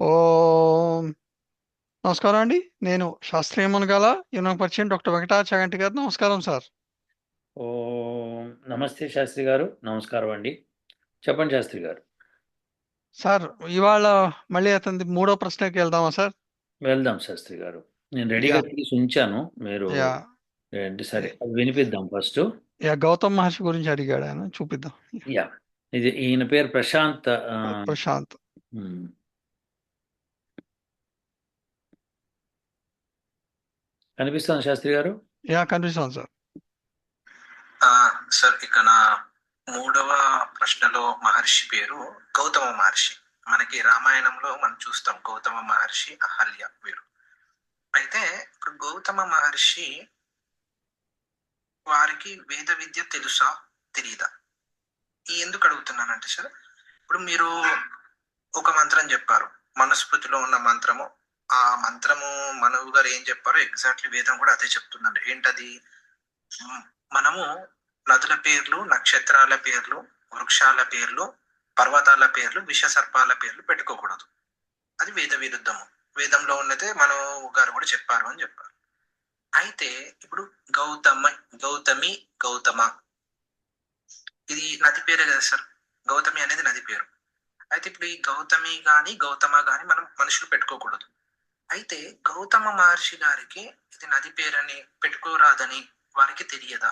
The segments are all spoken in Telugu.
ఓం. నమస్కారం అండి. నేను శాస్త్రీయ మునగాల యూనియన్ పరిచయం డాక్టర్ వెంకటాచగంటి గారు నమస్కారం సార్. ఓ. నమస్తే శాస్త్రి గారు. నమస్కారం అండి. చెప్పండి శాస్త్రి గారు. సార్ ఇవాళ మళ్ళీ అతని మూడో ప్రశ్నకి వెళ్దామా సార్? వెళ్దాం శాస్త్రి గారు. నేను రెడీగా తీసి ఉంచాను. మీరు యా. ఏంటి సరే అది వినిపిద్దాం ఫస్ట్. యా గౌతమ్ మహర్షి గురించి అడిగాడు ఆయన. చూపిద్దాం. యా. ఇది ఈయన పేరు ప్రశాంత్ ప్రశాంత్. ఉమ్. కనిపిస్తుంది శాస్త్రి గారు? యా కనిపిస్తుంది సార్. ఆ, సార్ ఇక నా మూడవ ప్రశ్నలో మహర్షి పేరు గౌతమ మహర్షి. మనకి రామాయణంలో మనం చూస్తాం గౌతమ మహర్షి అహల్య వీరు అయితే ఇప్పుడు గౌతమ మహర్షి వారికి వేద విద్య తెలుసా? తెలియదా ఈ ఎందుకు అడుగుతున్నానంటే సార్ ఇప్పుడు మీరు ఒక మంత్రం చెప్పారు. మనస్మృతిలో ఉన్న మంత్రము ఆ మంత్రము మనవు గారు ఏం చెప్పారో ఎగ్జాక్ట్లీ వేదం కూడా అదే చెప్తుందండి. ఏంటది? మనము నదుల పేర్లు నక్షత్రాల పేర్లు వృక్షాల పేర్లు పర్వతాల పేర్లు విషసర్పాల పేర్లు పెట్టుకోకూడదు. అది వేద విరుద్ధము. వేదంలో ఉన్నదే మనం గారు కూడా చెప్పారు అని చెప్పారు. అయితే ఇప్పుడు గౌతమ గౌతమి గౌతమ. ఇది నది పేరే కదా సార్? గౌతమి అనేది నది పేరు. అయితే ఇప్పుడు ఈ గౌతమి గాని గౌతమ గాని మనం మనుషులు పెట్టుకోకూడదు. అయితే గౌతమ మహర్షి గారికి ఇది నది పేరని పెట్టుకోరాదని వారికి తెలియదా?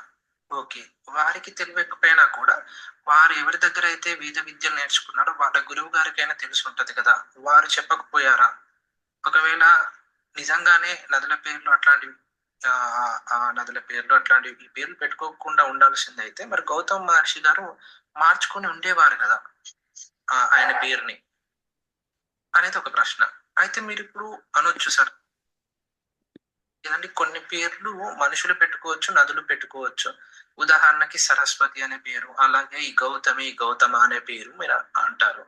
ఓకే. వారికి తెలియకపోయినా కూడా వారు ఎవరి దగ్గర అయితే వేద విద్యలు నేర్చుకున్నారో వాళ్ళ గురువు గారికైనా తెలిసి ఉంటది కదా. వారు చెప్పకపోయారా? ఒకవేళ నిజంగానే నదుల పేర్లు అట్లాంటివి ఆ, నదుల పేర్లు అట్లాంటివి ఈ పేర్లు పెట్టుకోకుండా ఉండాల్సింది అయితే మరి గౌతమ మహర్షి గారు మార్చుకొని ఉండేవారు కదా ఆ, ఆయన పేరుని? అనేది ఒక ప్రశ్న. అయితే మీరు ఇప్పుడు అనొచ్చు సార్. ఇలాంటి కొన్ని పేర్లు మనుషులు పెట్టుకోవచ్చు నదులు పెట్టుకోవచ్చు. ఉదాహరణకి సరస్వతి అనే పేరు అలాగే ఈ గౌతమి గౌతమ అనే పేరు మీరు అంటారు.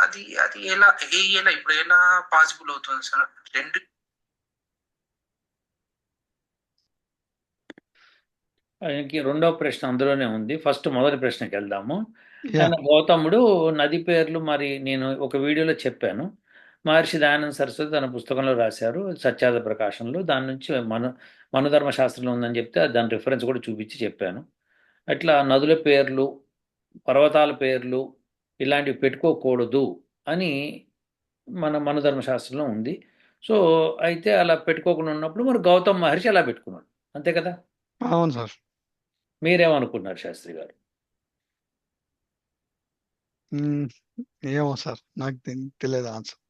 అది అది ఎలా ఏ ఎలా ఇప్పుడు ఎలా పాసిబుల్ అవుతుంది సార్? రెండు ఆయనకి రెండవ ప్రశ్న అందులోనే ఉంది. ఫస్ట్ మొదటి ప్రశ్నకి వెళ్దాము. గౌతముడు నది పేర్లు మరి నేను ఒక వీడియోలో చెప్పాను. మహర్షి దయానంద సరస్వతి తన పుస్తకంలో రాశారు సత్యాద ప్రకాశంలో. దాని నుంచి మను మనుధర్మ శాస్త్రంలో ఉందని చెప్తే దాని రిఫరెన్స్ కూడా చూపించి చెప్పాను. అట్లా నదుల పేర్లు పర్వతాల పేర్లు ఇలాంటివి పెట్టుకోకూడదు అని మన మనుధర్మ శాస్త్రంలో ఉంది. సో అయితే అలా పెట్టుకోకుండా ఉన్నప్పుడు మరి గౌతమ్ మహర్షి అలా పెట్టుకున్నాడు. అంతే కదా? అవును సార్. మీరేమనుకున్నారు శాస్త్రి గారు? ఏమో సార్. నాకు తెలియదు ఆన్సర్.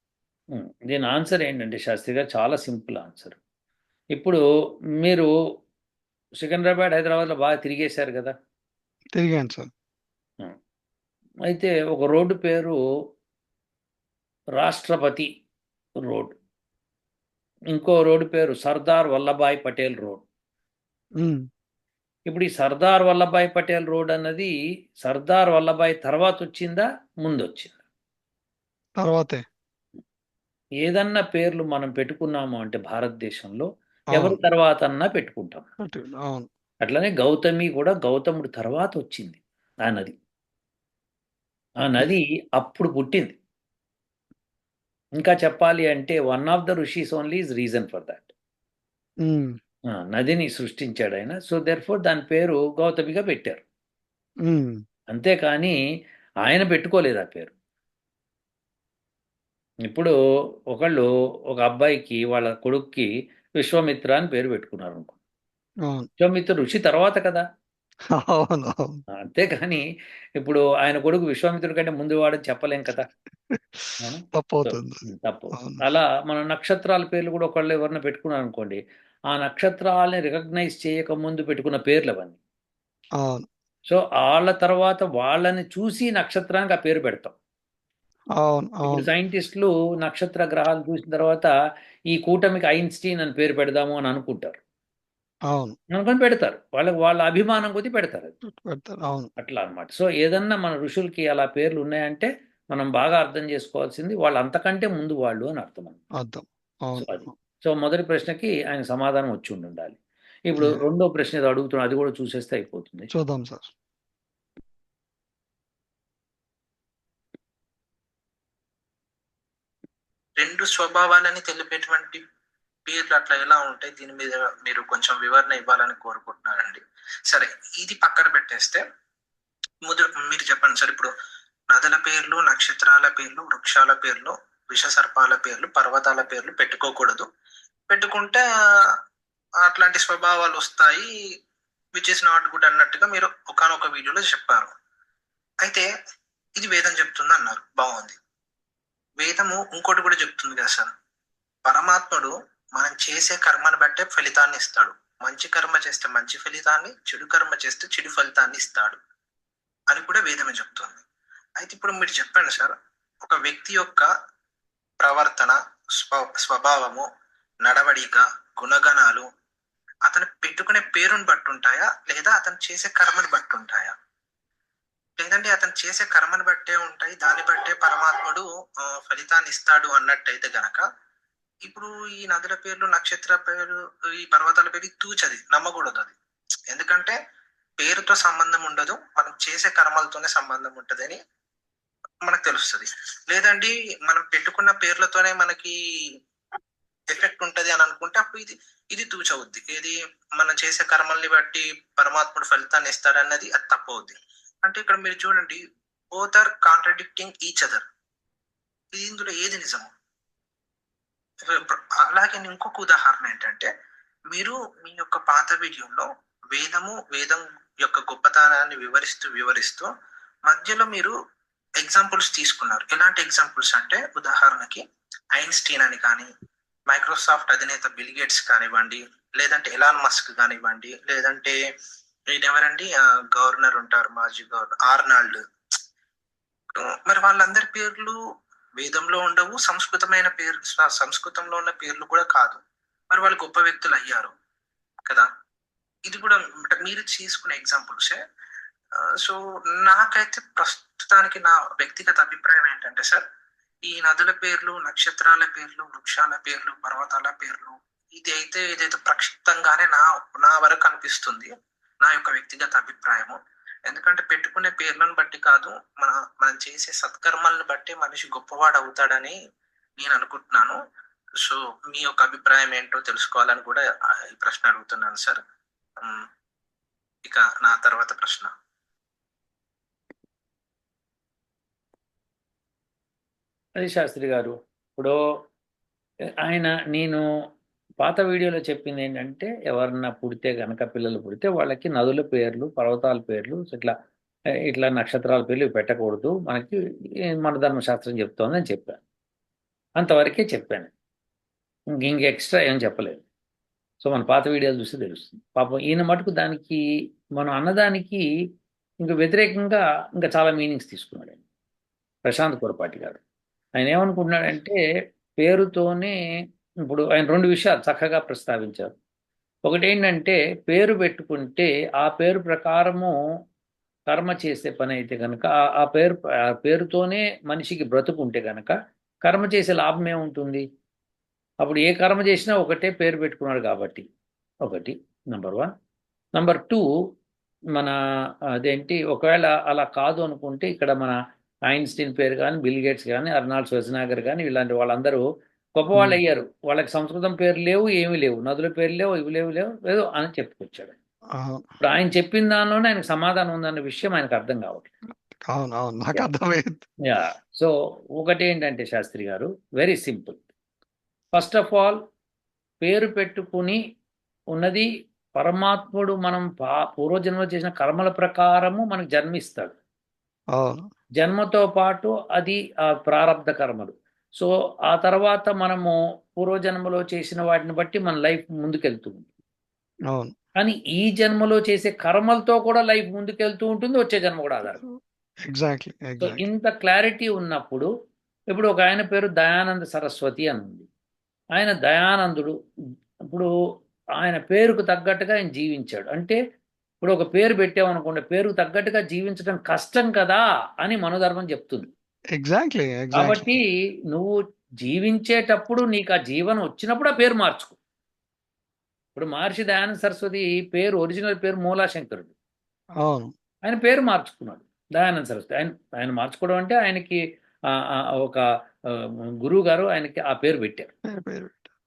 దీని ఆన్సర్ ఏంటంటే శాస్త్రి గారు చాలా సింపుల్ ఆన్సర్. ఇప్పుడు మీరు సికింద్రాబాద్ హైదరాబాద్లో బాగా తిరిగేశారు కదా? తిరిగాను సార్. అయితే ఒక రోడ్డు పేరు రాష్ట్రపతి రోడ్. ఇంకో రోడ్డు పేరు సర్దార్ వల్లభాయ్ పటేల్ రోడ్. ఇప్పుడు ఈ సర్దార్ వల్లభాయ్ పటేల్ రోడ్ అన్నది సర్దార్ వల్లభాయ్ తర్వాత వచ్చిందా ముందు వచ్చిందా తర్వాతే. ఏదన్నా పేర్లు మనం పెట్టుకున్నాము అంటే భారతదేశంలో ఎవరి తర్వాత అన్నా పెట్టుకుంటాం. అవును. అట్లనే గౌతమి కూడా గౌతముడు తర్వాత వచ్చింది ఆ నది. ఆ నది అప్పుడు పుట్టింది. ఇంకా చెప్పాలి అంటే one of the rishis only is reason for that. నదిని సృష్టించాడు ఆయన. సో దెర్ ఫోర్ దాని పేరు గౌతమిగా పెట్టారు. అంతేకాని ఆయన పెట్టుకోలేదు ఆ పేరు. ఇప్పుడు ఒకళ్ళు ఒక అబ్బాయికి వాళ్ళ కొడుక్కి విశ్వామిత్ర అని పేరు పెట్టుకున్నారు అనుకో విశ్వామిత్ర ఋషి తర్వాత కదా? అవును అంతేకాని ఇప్పుడు ఆయన కొడుకు విశ్వామిత్రుడి కంటే ముందు వాడని చెప్పలేం కదా? తప్పు. తప్పు అలా మన నక్షత్రాల పేర్లు కూడా ఒకళ్ళు ఎవరిని పెట్టుకున్నారు అనుకోండి ఆ నక్షత్రాలని రికగ్నైజ్ చేయక ముందు పెట్టుకున్న పేర్లు అవన్నీ. అవును. సో వాళ్ళ తర్వాత వాళ్ళని చూసి నక్షత్రానికి ఆ పేరు పెడతాం. అవును ఇప్పుడు అవును. సైంటిస్టులు నక్షత్ర గ్రహాలు చూసిన తర్వాత ఈ కూటమికి ఐన్స్టీన్ అని పేరు పెడదాము అని అనుకుంటారు. అవును. అనుకొని పెడతారు. వాళ్ళకి వాళ్ళ అభిమానం కొద్దీ పెడతారు అది. పెడతారు అవును. అట్లా అన్నమాట. సో ఏదన్నా మన ఋషులకి అలా పేర్లు ఉన్నాయంటే మనం బాగా అర్థం చేసుకోవాల్సింది వాళ్ళు అంతకంటే ముందు వాళ్ళు అని అర్థం అన్నమాట. అర్థం. సో అవును. అది. సో మొదటి ప్రశ్నకి ఆయన సమాధానం వచ్చి ఉండి ఉండాలి ఇప్పుడు. రెండో ప్రశ్న ఏదో అడుగుతున్నాం అది కూడా చూసేస్తే అయిపోతుంది. చూద్దాం సార్. రెండు స్వభావాలని తెలిపేటువంటి పేర్లు అట్లా ఎలా ఉంటాయి? దీని మీద మీరు కొంచెం వివరణ ఇవ్వాలని కోరుకుంటున్నారండి సరే ఇది పక్కన పెట్టేస్తే ముదు మీరు చెప్పండి సార్. ఇప్పుడు నదుల పేర్లు నక్షత్రాల పేర్లు వృక్షాల పేర్లు విషసర్పాల పేర్లు పర్వతాల పేర్లు పెట్టుకోకూడదు. పెట్టుకుంటే అట్లాంటి స్వభావాలు వస్తాయి విచ్ ఇస్ నాట్ గుడ్ అన్నట్టుగా మీరు ఒకనొక వీడియోలో చెప్పారు. అయితే ఇది వేదం చెప్తుంది అన్నారు బాగుంది. వేదము ఇంకోటి కూడా చెప్తుంది కదా సార్. పరమాత్ముడు మనం చేసే కర్మను బట్టే ఫలితాన్ని ఇస్తాడు. మంచి కర్మ చేస్తే మంచి ఫలితాన్ని చెడు కర్మ చేస్తే చెడు ఫలితాన్ని ఇస్తాడు అని కూడా వేదమే చెప్తుంది. అయితే ఇప్పుడు మీరు చెప్పండి సార్ ఒక వ్యక్తి యొక్క ప్రవర్తన స్వ స్వభావము నడవడిక గుణగణాలు అతను పెట్టుకునే పేరుని బట్టి ఉంటాయా? లేదా అతను చేసే కర్మని బట్టి ఉంటాయా? లేదంటే అతను చేసే కర్మను బట్టే ఉంటాయి దాన్ని బట్టే పరమాత్ముడు ఫలితాన్ని ఇస్తాడు అన్నట్టయితే గనక ఇప్పుడు ఈ నదుల పేర్లు నక్షత్ర పేర్లు ఈ పర్వతాల పేరు తూచది నమ్మకూడదు అది. ఎందుకంటే పేరుతో సంబంధం ఉండదు మనం చేసే కర్మలతోనే సంబంధం ఉంటదని మనకు తెలుస్తుంది. లేదండి మనం పెట్టుకున్న పేర్లతోనే మనకి ఎఫెక్ట్ ఉంటది అని అనుకుంటే అప్పుడు ఇది ఇది తూచవుద్ది. ఇది మనం చేసే కర్మల్ని బట్టి పరమాత్ముడు ఫలితాన్ని ఇస్తాడన్నది అది తప్పవుద్ది. అంటే ఇక్కడ మీరు చూడండి both are contradicting each other ఇది ఇందులో ఏది నిజము? అలాగే ఇంకొక ఉదాహరణ ఏంటంటే మీరు మీ యొక్క పాత వీడియోలో వేదము వేదం యొక్క గొప్పతనాన్ని వివరిస్తూ వివరిస్తూ మధ్యలో మీరు ఎగ్జాంపుల్స్ తీసుకున్నారు. ఎలాంటి ఎగ్జాంపుల్స్ అంటే ఉదాహరణకి ఐన్స్టీన్ అని కానీ మైక్రోసాఫ్ట్ అధినేత బిల్ గేట్స్ కానివ్వండి లేదంటే ఎలాన్ మస్క్ కానివ్వండి లేదంటే ఎవరండి గవర్నర్ ఉంటారు మాజీ గవర్నర్ ఆర్నాల్డ్. మరి వాళ్ళందరి పేర్లు వేదంలో ఉండవు సంస్కృతమైన పేర్లు సంస్కృతంలో ఉన్న పేర్లు కూడా కాదు. మరి వాళ్ళు గొప్ప వ్యక్తులు అయ్యారు కదా? ఇది కూడా మీరు తీసుకునే ఎగ్జాంపుల్సే సో నాకైతే ప్రస్తుతానికి నా వ్యక్తిగత అభిప్రాయం ఏంటంటే సార్ ఈ నదుల పేర్లు నక్షత్రాల పేర్లు వృక్షాల పేర్లు పర్వతాల పేర్లు ఇది అయితే ఇదైతే ప్రక్షిప్తంగానే నా నా వరకు అనిపిస్తుంది. నా యొక్క వ్యక్తిగత అభిప్రాయము. ఎందుకంటే పెట్టుకునే పేర్లను బట్టి కాదు మన మనం చేసే సత్కర్మల్ని బట్టి మనిషి గొప్పవాడు అవుతాడని నేను అనుకుంటున్నాను. సో మీ యొక్క అభిప్రాయం ఏంటో తెలుసుకోవాలని కూడా ఈ ప్రశ్న అడుగుతున్నాను సార్. ఇక నా తర్వాత ప్రశ్న. అది శాస్త్రి గారు ఇప్పుడు ఆయన నేను పాత వీడియోలో చెప్పింది ఏంటంటే ఎవరన్నా పుడితే గనక పిల్లలు పుడితే వాళ్ళకి నదుల పేర్లు పర్వతాల పేర్లు ఇట్లా ఇట్లా నక్షత్రాల పేర్లు పెట్టకూడదు. మనకి మన ధర్మశాస్త్రం చెప్తోందని చెప్పాను. అంతవరకే చెప్పాను. ఇంక ఎక్స్ట్రా ఏం చెప్పలేదు. సో మన పాత వీడియోలు చూస్తే తెలుస్తుంది. పాపం ఈయన మటుకు దానికి మనం అన్నదానికి ఇంకా వ్యతిరేకంగా ఇంకా చాలా మీనింగ్స్ తీసుకున్నాడు ప్రశాంత్ కొరపాటి గారు. ఆయన ఏమనుకుంటున్నాడంటే పేరుతోనే ఇప్పుడు ఆయన రెండు విషయాలు చక్కగా ప్రస్తావించారు. ఒకటి ఏంటంటే పేరు పెట్టుకుంటే ఆ పేరు ప్రకారము కర్మ చేసే పని అయితే కనుక ఆ- పేరు ఆ పేరుతోనే మనిషికి బ్రతుకుంటే కనుక కర్మ చేసే లాభం ఏముంటుంది? అప్పుడు ఏ కర్మ చేసినా ఒకటే పేరు పెట్టుకున్నాడు కాబట్టి. ఒకటి నంబర్ వన్. నంబర్ టూ మన అదేంటి ఒకవేళ అలా కాదు అనుకుంటే ఇక్కడ మన ఐన్స్టీన్ పేరు కానీ బిల్ గేట్స్ కానీ అర్నాల్డ్ స్వెజ్నాగర్ కానీ ఇలాంటి వాళ్ళందరూ గొప్పవాళ్ళు Hmm. అయ్యారు వాళ్ళకి సంస్కృతం పేరు లేవు ఏమీ లేవు. నదుల పేరు లేవు ఇవి లేవు లేవు ఏదో అని చెప్పుకొచ్చాడు. ఇప్పుడు ఆయన చెప్పిన దానిలోనే ఆయనకు సమాధానం ఉందన్న విషయం ఆయనకు అర్థం కావట్లేదు. అవును అవును. నాకు. అర్థమైంది. యా. సో ఒకటి ఏంటంటే శాస్త్రి గారు very simple. First of all పేరు పెట్టుకుని ఉన్నది పరమాత్ముడు మనం పూర్వజన్మలో చేసిన కర్మల ప్రకారము మనకు జన్మిస్తాడు. జన్మతో పాటు అది ఆ ప్రారంధ కర్మలు. సో ఆ తర్వాత మనము పూర్వజన్మలో చేసిన వాటిని బట్టి మన లైఫ్ ముందుకెళ్తుంది అవును. కానీ ఈ జన్మలో చేసే కర్మలతో కూడా లైఫ్ ముందుకెళ్తూ ఉంటుంది వచ్చే జన్మ కూడా ఆధారం ఎగ్జాక్ట్లీ సో ఎగ్జాక్ట్లీ ఇంత క్లారిటీ ఉన్నప్పుడు ఇప్పుడు ఒక ఆయన పేరు దయానంద సరస్వతి అని ఉంది. ఆయన దయానందుడు ఇప్పుడు ఆయన పేరుకు తగ్గట్టుగా ఆయన జీవించాడు. అంటే ఇప్పుడు ఒక పేరు పెట్టామనుకోండి పేరుకు తగ్గట్టుగా జీవించడం కష్టం కదా అని మనోధర్మం చెప్తుంది. ఎగ్జాక్ట్లీ కాబట్టి నువ్వు జీవించేటప్పుడు నీకు ఆ జీవనం వచ్చినప్పుడు ఆ పేరు మార్చుకో. ఇప్పుడు మహర్షి దయానంద సరస్వతి పేరు ఒరిజినల్ పేరు మూలాశంకరుడు. అవును. ఆయన పేరు మార్చుకున్నాడు దయానంద సరస్వతి. ఆయన ఆయన మార్చుకోవడం అంటే ఆయనకి ఒక గురువు గారు ఆయనకి ఆ పేరు పెట్టారు.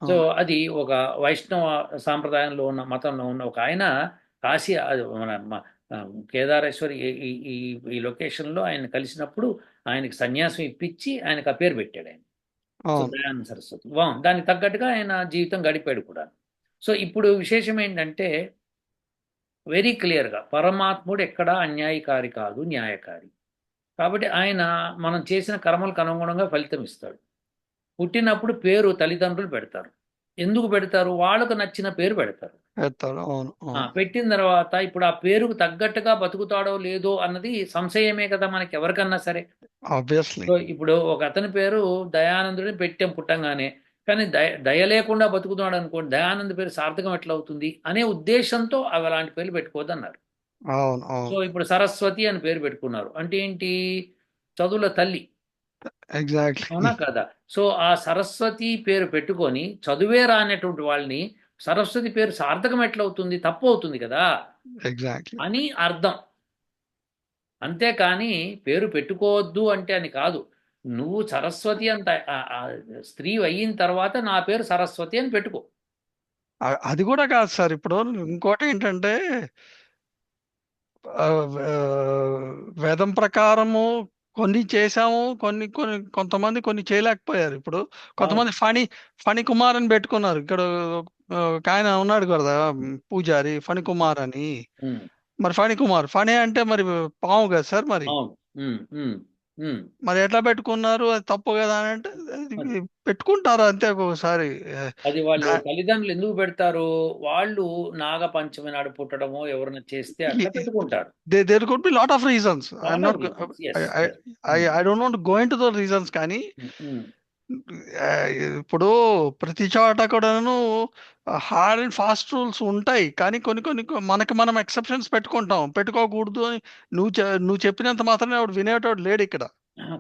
సో. అది ఒక వైష్ణవ సాంప్రదాయంలో ఉన్న మతంలో ఉన్న ఒక ఆయన కాశీ మన కేదారేశ్వరి ఈ- ఈ లొకేషన్లో ఆయన కలిసినప్పుడు ఆయనకి సన్యాసం ఇప్పించి ఆయనకు ఆ పేరు పెట్టాడు ఆయన. దయానంద సరస్వతి. దానికి తగ్గట్టుగా ఆయన జీవితం గడిపాడు కూడా. సో ఇప్పుడు విశేషం ఏంటంటే వెరీ క్లియర్గా పరమాత్ముడు ఎక్కడా అన్యాయకారి కాదు న్యాయకారి. కాబట్టి ఆయన మనం చేసిన కర్మలకు అనుగుణంగా ఫలితం ఇస్తాడు. పుట్టినప్పుడు పేరు తల్లిదండ్రులు పెడతారు. ఎందుకు పెడతారు? వాళ్ళకు నచ్చిన పేరు పెడతారు. పెడతారు. అవును. పెట్టిన తర్వాత ఇప్పుడు ఆ పేరుకు తగ్గట్టుగా బతుకుతాడో లేదో అన్నది సంశయమే కదా మనకి ఎవరికన్నా సరే. ఇప్పుడు ఒక అతని పేరు దయానందుడిని పెట్టాం పుట్టంగానే కానీ దయ దయ లేకుండా బతుకుతున్నాడు అనుకోండి దయానంద పేరు సార్థకం ఎట్లా అవుతుంది అనే ఉద్దేశంతో అవి అలాంటి పేర్లు పెట్టుకోవద్దన్నారు. అవును. సో ఇప్పుడు సరస్వతి అని పేరు పెట్టుకున్నారు. అంటే ఏంటి? చదువుల తల్లి. ఎగ్జాక్ట్లీ అవునా కదా? సో ఆ సరస్వతి పేరు పెట్టుకొని చదువే రానటువంటి వాళ్ళని సరస్వతి పేరు సార్థకం ఎట్లా అవుతుంది తప్పు అవుతుంది కదా? ఎగ్జాక్ట్లీ అని అర్థం. అంతేకాని పేరు పెట్టుకోవద్దు అంటే అని కాదు. నువ్వు సరస్వతి అంత స్త్రీ అయిన తర్వాత నా పేరు సరస్వతి అని పెట్టుకో. అది కూడా కాదు సార్. ఇప్పుడు ఇంకోటి ఏంటంటే వేదం ప్రకారము కొన్ని చేశాము కొన్ని కొన్ని కొంతమంది కొన్ని చేయలేకపోయారు. ఇప్పుడు కొంతమంది ఫణి ఫణి కుమార్ అని పెట్టుకున్నారు. ఇక్కడ ఒక ఆయన ఉన్నాడు కదా పూజారి ఫణి కుమార్ అని మరి ఫణి కుమార్ ఫణి అంటే మరి పాము కదా సార్ మరి? మరి ఎట్లా పెట్టుకున్నారు? అది తప్పు కదా అని అంటే పెట్టుకుంటారు అంతే ఒక్కొక్కసారి. అది వాళ్ళు తల్లిదండ్రులు ఎందుకు పెడతారు? వాళ్ళు నాగ పంచమి నాడు పుట్టడమో ఎవరైనా చేస్తే అట్లా పెట్టుకుంటారు. They there could be lot of reasons not I. I I don't want go in to the reasons కానీ ఇప్పుడు ప్రతి చోట కూడాను హార్డ్ అండ్ ఫాస్ట్ రూల్స్ ఉంటాయి. కానీ కొన్ని కొన్ని మనకి మనం ఎక్సెప్షన్స్ పెట్టుకుంటాం. పెట్టుకోకూడదు అని నువ్వు నువ్వు చెప్పినంత మాత్రమే వాడు వినేటోడు లేడు ఇక్కడ.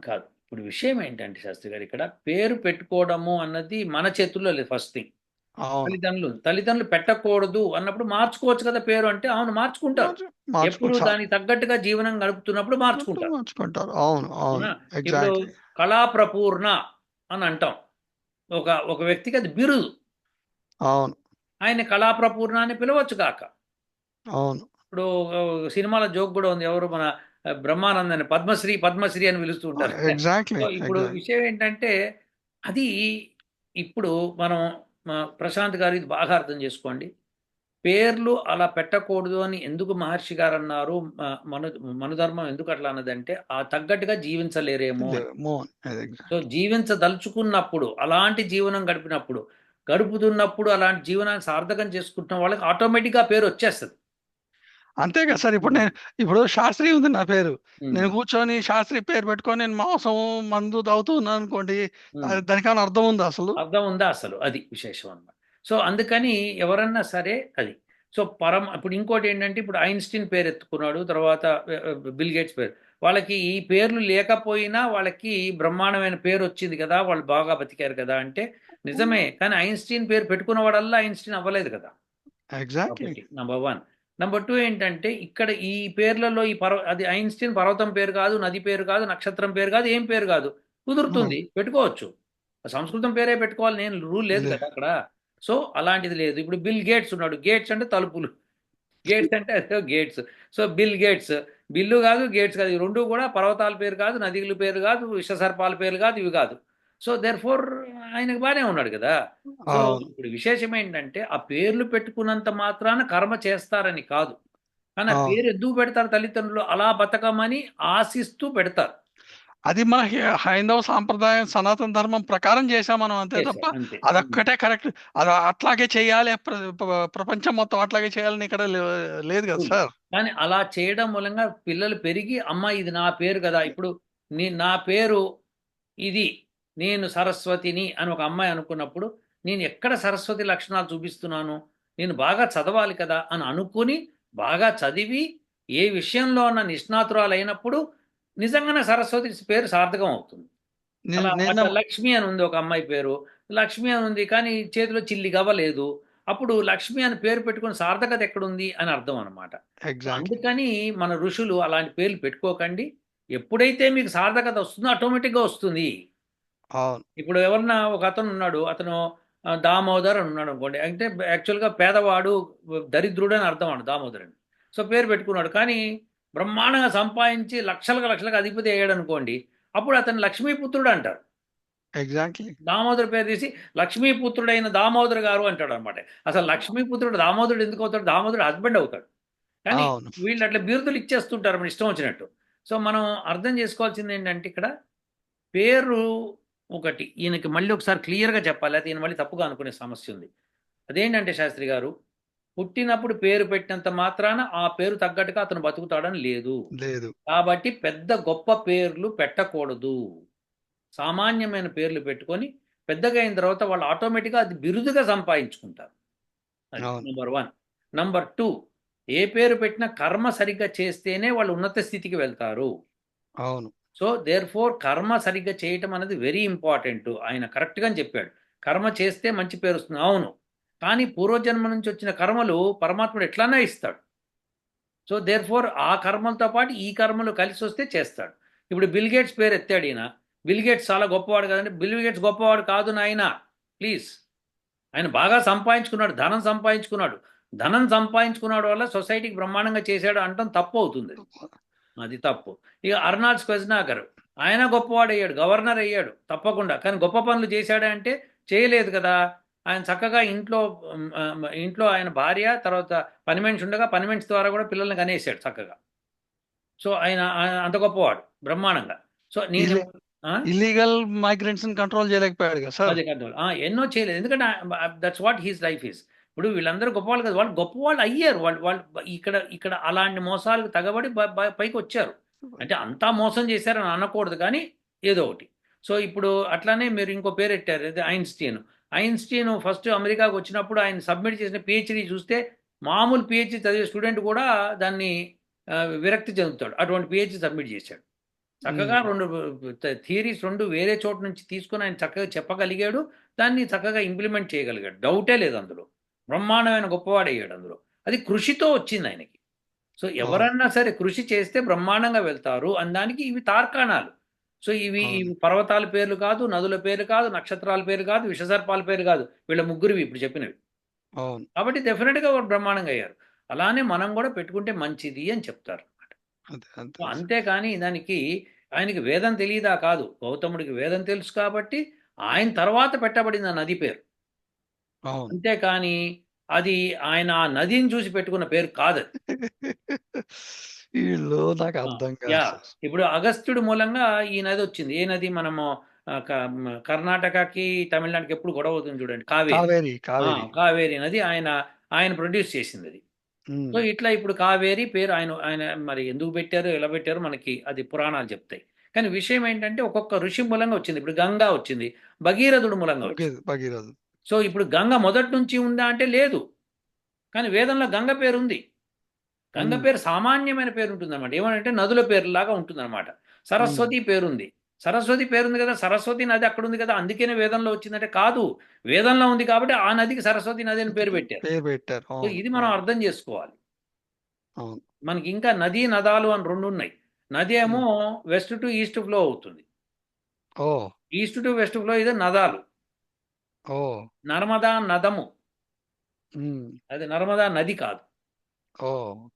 కాదు. ఇప్పుడు విషయం ఏంటంటే శాస్త్రి గారు ఇక్కడ పేరు పెట్టుకోవడము అన్నది మన చేతుల్లో లేదు ఫస్ట్ థింగ్. తల్లిదండ్రులు తల్లిదండ్రులు పెట్టకూడదు అన్నప్పుడు మార్చుకోవచ్చు కదా పేరు అంటే అవును మార్చుకుంటారు. ఎప్పుడు దానికి తగ్గట్టుగా జీవనం గడుపుతున్నప్పుడు మార్చుకుంటారు. మార్చుకుంటారు. అవును అవును? ఇప్పుడు కళాప్రపూర్ణ అని అంటాం. ఒక ఒక వ్యక్తికి అది బిరుదు. అవును. ఆయన కళాప్రపూర్ణ అని పిలవచ్చు కాక. అవును. ఇప్పుడు సినిమాల జోక్ కూడా ఉంది. ఎవరు మన బ్రహ్మానందని పద్మశ్రీ పద్మశ్రీ అని పిలుస్తూ ఉంటారు. ఎగ్జాక్ట్లీ ఇప్పుడు విషయం ఏంటంటే అది ఇప్పుడు మనం ప్రశాంత్ గారు ఇది బాగా అర్థం చేసుకోండి. పేర్లు అలా పెట్టకూడదు అని ఎందుకు మహర్షి గారు అన్నారు మను మనుధర్మం ఎందుకు అట్లా అన్నదంటే ఆ తగ్గట్టుగా జీవించలేరేమో సో జీవించదలుచుకున్నప్పుడు అలాంటి జీవనం గడిపినప్పుడు గడుపుతున్నప్పుడు అలాంటి జీవనాన్ని సార్థకం చేసుకుంటున్న వాళ్ళకి ఆటోమేటిక్గా పేరు వచ్చేస్తుంది. అంతే కదా సార్ ఇప్పుడు నేను ఇప్పుడు శాస్త్రి ఉంది నా పేరు. నేను కూర్చొని శాస్త్రి పేరు పెట్టుకొని నేను మాంసం మందు తాగుతున్నాను అనుకోండి ఉమ్. అది దానికన్నా అర్థం ఉందా అసలు? అర్థం ఉందా అసలు? అది విశేషం అన్నమాట. సో అందుకని ఎవరన్నా సరే అది. సో పరమ ఇప్పుడు ఇంకోటి ఏంటంటే ఇప్పుడు ఐన్స్టీన్ పేరు ఎత్తుకున్నాడు తర్వాత బిల్ గేట్స్ పేరు. వాళ్ళకి ఈ పేర్లు లేకపోయినా వాళ్ళకి బ్రహ్మాండమైన పేరు వచ్చింది కదా వాళ్ళు బాగా బతికారు కదా అంటే నిజమే. కానీ ఐన్స్టీన్ పేరు పెట్టుకున్న వాడల్లా ఐన్స్టీన్ అవ్వలేదు కదా. Exactly number one number two ఏంటంటే ఇక్కడ ఈ పేర్లలో ఈ పర్వ అది ఐన్స్టీన్ పర్వతం పేరు కాదు నది పేరు కాదు నక్షత్రం పేరు కాదు ఏం పేరు కాదు. కుదురుతుంది. పెట్టుకోవచ్చు. సంస్కృతం పేరే పెట్టుకోవాలి నేను రూల్ లేదు. కదా అక్కడ. సో అలాంటిది లేదు. ఇప్పుడు బిల్ గేట్స్ ఉన్నాడు. గేట్స్ అంటే తలుపులు. గేట్స్ అంటే అదే gates so Bill Gates Bill కాదు గేట్స్ కాదు. ఈ రెండు కూడా పర్వతాల పేరు కాదు నదిల పేరు కాదు విషసర్పాల పేరు కాదు ఇవి కాదు. సో దేర్ ఫోర్ ఆయనకు బాగానే ఉన్నాడు కదా. ఇప్పుడు విశేషం ఏంటంటే ఆ పేర్లు పెట్టుకున్నంత మాత్రాన కర్మ చేస్తారని కాదు. కానీ ఆ. పేరు ఎందుకు పెడతారు తల్లిదండ్రులు? అలా బతకమని ఆశిస్తూ పెడతారు. అది మన హై- హైందవ సాంప్రదాయం సనాతన ధర్మం ప్రకారం చేసాం మనం అంతే తప్ప అదొక్కటే కరెక్ట్. అది అట్లాగే చేయాలి ప్ర- ప్ర- ప్రపంచం మొత్తం అట్లాగే చేయాలని ఇక్కడ లేదు కదా. సార్? కానీ అలా చేయడం మూలంగా పిల్లలు పెరిగి అమ్మ ఇది నా పేరు కదా ఇప్పుడు నీ నా పేరు ఇది నేను సరస్వతిని అని ఒక అమ్మాయి అనుకున్నప్పుడు నేను ఎక్కడ సరస్వతి లక్షణాలు చూపిస్తున్నాను? నేను బాగా చదవాలి కదా అని అనుకుని బాగా చదివి ఏ విషయంలో ఉన్న నిష్ణాతురాలు అయినప్పుడు నిజంగానే సరస్వతి పేరు సార్థకం అవుతుంది. లక్ష్మి అని ఉంది ఒక అమ్మాయి పేరు. లక్ష్మి అని ఉంది కానీ చేతిలో చిల్లి గవ్వలేదు అప్పుడు లక్ష్మి అని పేరు పెట్టుకుని సార్థకత ఎక్కడుంది అని అర్థం అనమాట అందుకని మన ఋషులు అలాంటి పేర్లు పెట్టుకోకండి. ఎప్పుడైతే మీకు సార్థకత వస్తుందో ఆటోమేటిక్గా వస్తుంది. అవును. ఇప్పుడు ఎవరన్నా ఒక అతను ఉన్నాడు అతను దామోదర్ అని ఉన్నాడు అనుకోండి. అంటే యాక్చువల్గా పేదవాడు దరిద్రుడు అని అర్థం అండి దామోదర్ అని సో పేరు పెట్టుకున్నాడు. కానీ బ్రహ్మాండంగా సంపాదించి లక్షలకు లక్షలకు అధిపతి అయ్యాడు అనుకోండి అప్పుడు అతను లక్ష్మీపుత్రుడు అంటారు. ఎగ్జాక్ట్లీ దామోదర్ పేరు తీసి లక్ష్మీపుత్రుడైన దామోదర్ గారు అంటాడు అనమాట అసలు లక్ష్మీపుత్రుడు దామోదరుడు ఎందుకు అవుతాడు? దామోదరుడు హస్బెండ్ అవుతాడు. కానీ వీళ్ళు అట్లా బిరుదులు ఇచ్చేస్తుంటారు మన ఇష్టం వచ్చినట్టు. సో మనం అర్థం చేసుకోవాల్సింది ఏంటంటే ఇక్కడ పేరు ఒకటి. ఈయనకి మళ్ళీ ఒకసారి క్లియర్గా చెప్పాలి. అయితే ఈయన మళ్ళీ తప్పుగా అనుకునే సమస్య ఉంది. అదేంటంటే శాస్త్రి గారు పుట్టినప్పుడు పేరు పెట్టినంత మాత్రాన ఆ పేరు తగ్గట్టుగా అతను బతుకుతాడని లేదు. లేదు. కాబట్టి పెద్ద గొప్ప పేర్లు పెట్టకూడదు. సామాన్యమైన పేర్లు పెట్టుకొని పెద్దగా అయిన తర్వాత వాళ్ళు ఆటోమేటిక్గా అది బిరుదుగా సంపాదించుకుంటారు. Number one. నంబర్ టూ ఏ పేరు పెట్టినా కర్మ సరిగ్గా చేస్తేనే వాళ్ళు ఉన్నత స్థితికి వెళ్తారు. అవును. సో దేర్ ఫోర్ కర్మ సరిగ్గా చేయటం అనేది వెరీ ఇంపార్టెంట్ ఆయన కరెక్ట్గా చెప్పాడు. కర్మ చేస్తే మంచి పేరు వస్తుంది. అవును. కానీ పూర్వజన్మ నుంచి వచ్చిన కర్మలు పరమాత్ముడు ఎట్లానే ఇస్తాడు. సో దేర్ ఫోర్ ఆ కర్మలతో పాటు ఈ కర్మలు కలిసి వస్తే చేస్తాడు. ఇప్పుడు బిల్గేట్స్ పేరు ఎత్తాడు ఈయన. బిల్గేట్స్ చాలా గొప్పవాడు కదండి. బిల్ గేట్స్ గొప్పవాడు కాదు నాయన. ప్లీజ్. ఆయన బాగా సంపాదించుకున్నాడు ధనం సంపాదించుకున్నాడు. ధనం సంపాదించుకున్నాడు వల్ల సొసైటీకి బ్రహ్మాండంగా చేశాడు అంటాం తప్పు అవుతుంది. అది తప్పు. ఇక అర్నాల్డ్ స్క్వెజ్నాకర్ ఆయన గొప్పవాడు అయ్యాడు గవర్నర్ అయ్యాడు తప్పకుండా. కానీ గొప్ప పనులు చేశాడే అంటే చేయలేదు కదా. ఆయన చక్కగా ఇంట్లో ఇంట్లో ఆయన భార్య తర్వాత పని మనిషి ఉండగా పని మనిషి ద్వారా కూడా పిల్లల్ని కనేసాడు చక్కగా. సో ఆయన అంత గొప్పవాడు బ్రహ్మాండంగా. సో నేను? ఇల్లీగల్ మైగ్రెంట్స్ కంట్రోల్ చేయలేకపోయాడు కదా సార్? అదే కంట్రోల్ ఎన్నో చేయలేదు. ఎందుకంటే that's what his life is ఇప్పుడు వీళ్ళందరూ గొప్పవాళ్ళు కదా వాళ్ళు గొప్పవాళ్ళు అయ్యారు. వాళ్ళు వాళ్ళు ఇక్కడ ఇక్కడ అలాంటి మోసాలకు తగబడి పైకి వచ్చారు. అంటే అంతా మోసం చేశారని అనకూడదు కానీ ఏదో ఒకటి. సో ఇప్పుడు అట్లానే మీరు ఇంకో పేరు పెట్టారు ఐన్స్టీన్. ఐన్స్టీన్ ఫస్ట్ అమెరికాకు వచ్చినప్పుడు ఆయన సబ్మిట్ చేసిన పిహెచ్డి చూస్తే మామూలు పిహెచ్డి చదివే స్టూడెంట్ కూడా దాన్ని విరక్తి చెందుతాడు. అటువంటి పిహెచ్డి సబ్మిట్ చేశాడు. చక్కగా రెండు థియరీస్ రెండు వేరే చోట నుంచి తీసుకుని ఆయన చక్కగా చెప్పగలిగాడు. దాన్ని చక్కగా ఇంప్లిమెంట్ చేయగలిగాడు. డౌటే లేదు అందులో. బ్రహ్మాండమైన గొప్పవాడు అయ్యాడు అందులో. అది కృషితో వచ్చింది ఆయనకి. సో ఎవరన్నా సరే కృషి చేస్తే బ్రహ్మాండంగా వెళ్తారు అనడానికి ఇవి తార్కాణాలు. సో ఇవి పర్వతాల పేర్లు కాదు నదుల పేరు కాదు నక్షత్రాల పేరు కాదు విషసర్పాల పేరు కాదు. వీళ్ళ ముగ్గురివి ఇప్పుడు చెప్పినవి. కాబట్టి డెఫినెట్గా వారు బ్రహ్మాండంగా అయ్యారు. అలానే మనం కూడా పెట్టుకుంటే మంచిది అని చెప్తారు సో అంతేకాని దానికి ఆయనకి వేదం తెలియదా కాదు. గౌతముడికి వేదం తెలుసు కాబట్టి ఆయన తర్వాత పెట్టబడింది ఆ నది పేరు. అంతేకాని అది ఆయన ఆ నదిని చూసి పెట్టుకున్న పేరు కాదు. వీళ్ళు నాకు అర్థం కాదు సార్. ఇప్పుడు అగస్త్యుడు మూలంగా ఈ నది వచ్చింది. ఏ నది మనము ఆ, క- మ, కర్ణాటకకి తమిళనాడుకి ఎప్పుడు గొడవ అవుతుంది చూడండి. కావేరి. కావేరి ఆ, కావేరి. కావేరి నది ఆయన ఆయన ప్రొడ్యూస్ చేసింది అది. ఉమ్, సో ఇట్లా ఇప్పుడు కావేరి పేరు ఆయన ఆయన మరి ఎందుకు పెట్టారో ఎలా పెట్టారో మనకి అది పురాణాలు చెప్తాయి. కానీ విషయం ఏంటంటే ఒక్కొక్క ఋషి మూలంగా వచ్చింది. ఇప్పుడు గంగా వచ్చింది. భగీరథుడు మూలంగా వచ్చింది. భగీరథ సో ఇప్పుడు గంగ మొదటి నుంచి ఉందా అంటే లేదు. కానీ వేదంలో గంగ పేరు ఉంది. గంగ. పేరు సామాన్యమైన పేరు ఉంటుంది అనమాట ఏమంటే నదుల పేరులాగా ఉంటుంది అనమాట సరస్వతి పేరుంది. సరస్వతి పేరుంది కదా సరస్వతి నది అక్కడ ఉంది కదా అందుకనే వేదంలో వచ్చిందంటే కాదు వేదంలో ఉంది కాబట్టి ఆ నదికి సరస్వతి నది అని పేరు పెట్టారు. పేరు ఇది మనం అర్థం చేసుకోవాలి. మనకి ఇంకా నదీ నదాలు అని రెండు ఉన్నాయి. నది ఏమో వెస్ట్ టు ఈస్ట్ ఫ్లో అవుతుంది. ఈస్ట్ టు వెస్ట్ ఫ్లో ఇది నదాలు. నర్మదా నదము. అది నర్మదా నది కాదు.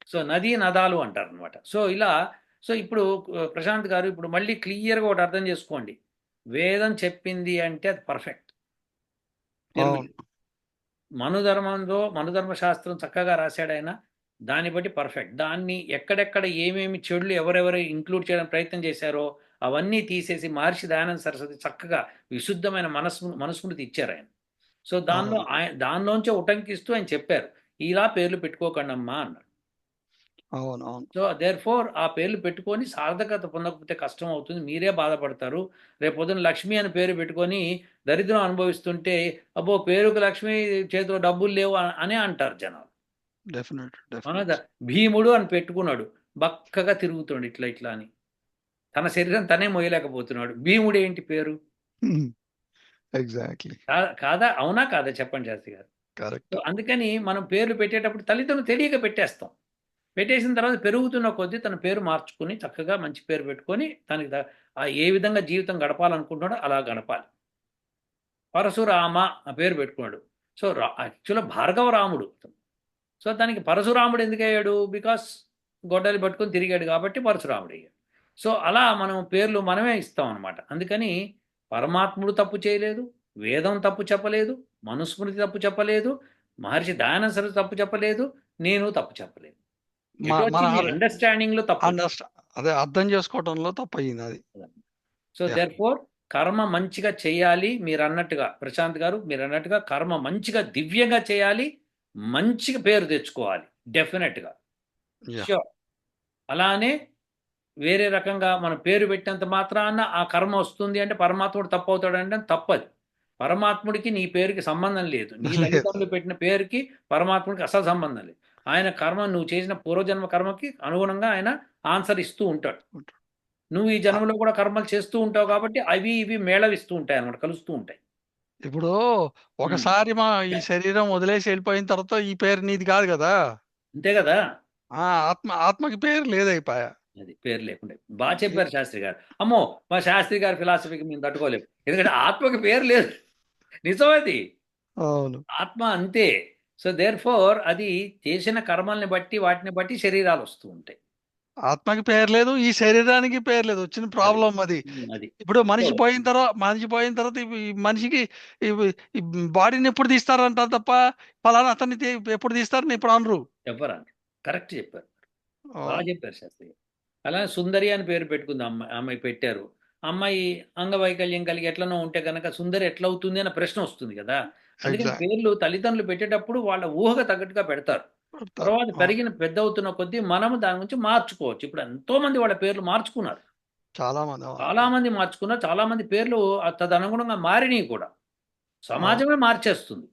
సో నదీ నదాలు అంటారు అనమాట సో ఇలా సో ఇప్పుడు ప్రశాంత్ గారు ఇప్పుడు మళ్ళీ క్లియర్గా ఒకటి అర్థం చేసుకోండి. వేదం చెప్పింది అంటే అది పర్ఫెక్ట్. అవును. మనుధర్మంలో మనుధర్మ శాస్త్రం చక్కగా రాశాడు ఆయన. దాన్ని బట్టి పర్ఫెక్ట్. దాన్ని ఎక్కడెక్కడ ఏమేమి చెడులు ఎవరెవరు ఇంక్లూడ్ చేయడం ప్రయత్నం చేశారో అవన్నీ తీసేసి మహర్షి దయానంద సరస్వతి చక్కగా విశుద్ధమైన మనస్సు మనస్మృతి ఇచ్చారు ఆయన. సో దానిలో. ఆయన దానిలోంచే ఉటంకిస్తూ ఆయన చెప్పారు. ఇలా పేర్లు పెట్టుకోకండి అమ్మా అన్నాడు. అవును అవును సో దేర్ ఫోర్ ఆ పేర్లు పెట్టుకొని సార్థకత పొందకపోతే కష్టం అవుతుంది మీరే బాధపడతారు. రేపు పొద్దున లక్ష్మి అని పేరు పెట్టుకొని దరిద్రం అనుభవిస్తుంటే అబ్బో పేరుకు లక్ష్మి చేతిలో డబ్బులు లేవు అని- అంటారు జనాలు. భీముడు అని పెట్టుకున్నాడు. బక్కగా తిరుగుతుండు ఇట్లా ఇట్లా అని. తన శరీరం తనే మోయలేకపోతున్నాడు భీముడు ఏంటి పేరు? ఎగ్జాక్ట్లీ కాదా? అవునా కాదా? చెప్పండి శాస్త్రి గారు. కరెక్ట్. అందుకని మనం పేర్లు పెట్టేటప్పుడు తల్లిదండ్రులు తెలియక పెట్టేస్తాం. పెట్టేసిన తర్వాత పెరుగుతున్న కొద్దీ తన పేరు మార్చుకుని చక్కగా మంచి పేరు పెట్టుకొని తనకి ఏ విధంగా జీవితం గడపాలనుకుంటున్నాడో అలా గడపాలి. పరశురామ ఆ పేరు పెట్టుకున్నాడు. సో రా యాక్చువల్గా భార్గవ రాముడు సో దానికి పరశురాముడు ఎందుకు అయ్యాడు? బికాస్ గొడ్డలి పట్టుకొని తిరిగాడు కాబట్టి పరశురాముడు అయ్యాడు. సో అలా మనం పేర్లు మనమే ఇస్తాం అనమాట అందుకని పరమాత్ముడు తప్పు చేయలేదు వేదం తప్పు చెప్పలేదు మనుస్మృతి తప్పు చెప్పలేదు మహర్షి సరస్వతి తప్పు చెప్పలేదు నేను తప్పు చెప్పలేదు. అండర్స్టాండింగ్లో తప్పు అదే అర్థం చేసుకోవడంలో తప్పు అయింది అది సో. దెర్ ఫోర్ కర్మ మంచిగా చేయాలి మీరు అన్నట్టుగా ప్రశాంత్ గారు మీరు అన్నట్టుగా కర్మ మంచిగా దివ్యంగా చేయాలి మంచిగా పేరు తెచ్చుకోవాలి Yeah. షూర్ అలానే వేరే రకంగా మన పేరు పెట్టినంత మాత్రాన ఆ కర్మ వస్తుంది అంటే పరమాత్ముడు తప్పు అవుతాడు అంటే తప్పది. పరమాత్ముడికి నీ పేరుకి సంబంధం లేదు. నీ లేదు. తల్లిదండ్రులు పెట్టిన పేరుకి పరమాత్ముడికి అసలు సంబంధం లేదు. ఆయన కర్మ నువ్వు చేసిన పూర్వజన్మ కర్మకి అనుగుణంగా ఆయన ఆన్సర్ ఇస్తూ ఉంటాడు. నువ్వు ఈ జన్మలో కూడా కర్మలు చేస్తూ ఉంటావు కాబట్టి అవి ఇవి మేళవిస్తూ ఉంటాయి అన్నమాట కలుస్తూ ఉంటాయి. ఇప్పుడు ఒకసారి మా ఈ శరీరం వదిలేసి వెళ్ళిపోయిన తర్వాత ఈ పేరు నీది కాదు కదా? అంతే కదా? ఆ ఆత్మ ఆత్మకి పేరు లేదైపోయా అది పేరు లేకుండా. బాగా చెప్పారు శాస్త్రి గారు. అమ్మో మా శాస్త్రి గారి ఫిలాసఫీకి మేము తట్టుకోలేము. ఎందుకంటే ఆత్మకి పేరు లేదు. నిజమది. అవును. ఆత్మ అంతే. సో దేర్ ఫోర్ అది చేసిన కర్మల్ని బట్టి వాటిని బట్టి శరీరాలు వస్తూ ఉంటాయి. ఆత్మకి పేరు లేదు ఈ శరీరానికి పేరు లేదు. వచ్చిన ప్రాబ్లం అది. అది. ఇప్పుడు మనిషి పోయిన తర్వాత మనిషి పోయిన తర్వాత ఈ- మనిషికి ఈ- ఈ బాడీని ఎప్పుడు తీస్తారంటారు తప్ప ఫలానా అతన్ని తీ- ఎప్పుడు తీస్తారని ఇప్పుడు అనరు చెప్పరా కరెక్ట్ చెప్పారు. బాగా చెప్పారు శాస్త్రి అలానే సుందరి అని పేరు పెట్టుకుంది అమ్మాయి అమ్మాయి పెట్టారు. అమ్మాయి అంగవైకల్యం కలిగి ఎట్లనో ఉంటే కనుక సుందరి ఎట్లా అవుతుంది అన్న ప్రశ్న వస్తుంది కదా? అందుకని. పేర్లు తల్లిదండ్రులు పెట్టేటప్పుడు వాళ్ళ ఊహకు తగ్గట్టుగా పెడతారు. తర్వాత పెరిగిన పెద్ద అవుతున్న కొద్దీ మనము దాని గురించి మార్చుకోవచ్చు. ఇప్పుడు ఎంతో మంది వాళ్ళ పేర్లు మార్చుకున్నారు. చాలా మంది. చాలా మంది మార్చుకున్నారు. చాలా మంది పేర్లు తదనుగుణంగా మారినవి కూడా. సమాజమే మార్చేస్తుంది.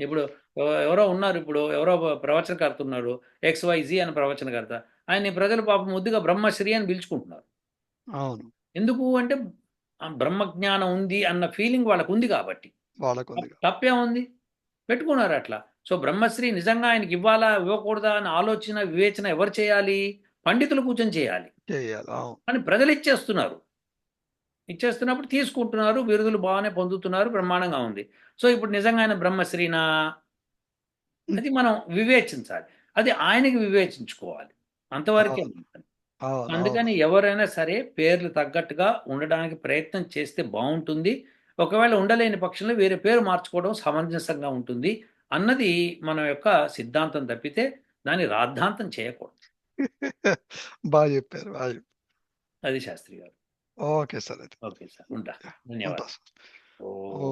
ఇప్పుడు ఎవ- ఎవరో ఉన్నారు ఇప్పుడు ఎవరో ప్రవచనకర్త ఉన్నారు ఎక్స్ జీ అని ప్రవచనకర్త. ఆయన ప్రజలు పాపం ముద్దుగా బ్రహ్మశ్రీ అని పిలుచుకుంటున్నారు. అవును. ఎందుకు అంటే బ్రహ్మజ్ఞానం ఉంది అన్న ఫీలింగ్ వాళ్ళకు ఉంది కాబట్టి. వాళ్ళకు తప్పే ఉంది పెట్టుకున్నారు అట్లా. సో బ్రహ్మశ్రీ నిజంగా ఆయనకి ఇవ్వాలా ఇవ్వకూడదా అన్న ఆలోచన వివేచన ఎవరు చేయాలి? పండితులు కూర్చొని చేయాలి. కానీ ప్రజలు ఇచ్చేస్తున్నారు. ఇచ్చేస్తున్నప్పుడు తీసుకుంటున్నారు బిరుదులు బాగానే పొందుతున్నారు బ్రహ్మాండంగా ఉంది. సో ఇప్పుడు నిజంగా ఆయన బ్రహ్మశ్రీనా? అది మనం వివేచించాలి. అది ఆయనకి వివేచించుకోవాలి. అంతవరకే అవును అందుకని ఎవరైనా సరే పేర్లు తగ్గట్టుగా ఉండడానికి ప్రయత్నం చేస్తే బాగుంటుంది. ఒకవేళ ఉండలేని పక్షంలో వేరే పేరు మార్చుకోవడం సమంజసంగా ఉంటుంది అన్నది మన యొక్క సిద్ధాంతం తప్పితే దాన్ని రాద్ధాంతం చేయకూడదు. బాగా చెప్పారు బాగా చెప్పారు. అది శాస్త్రి గారు. ఓకే సార్ అయితే. Okay sir. ఉంటా. ఉంటా ధన్యవాదాలు. సార్. ఓ ఓ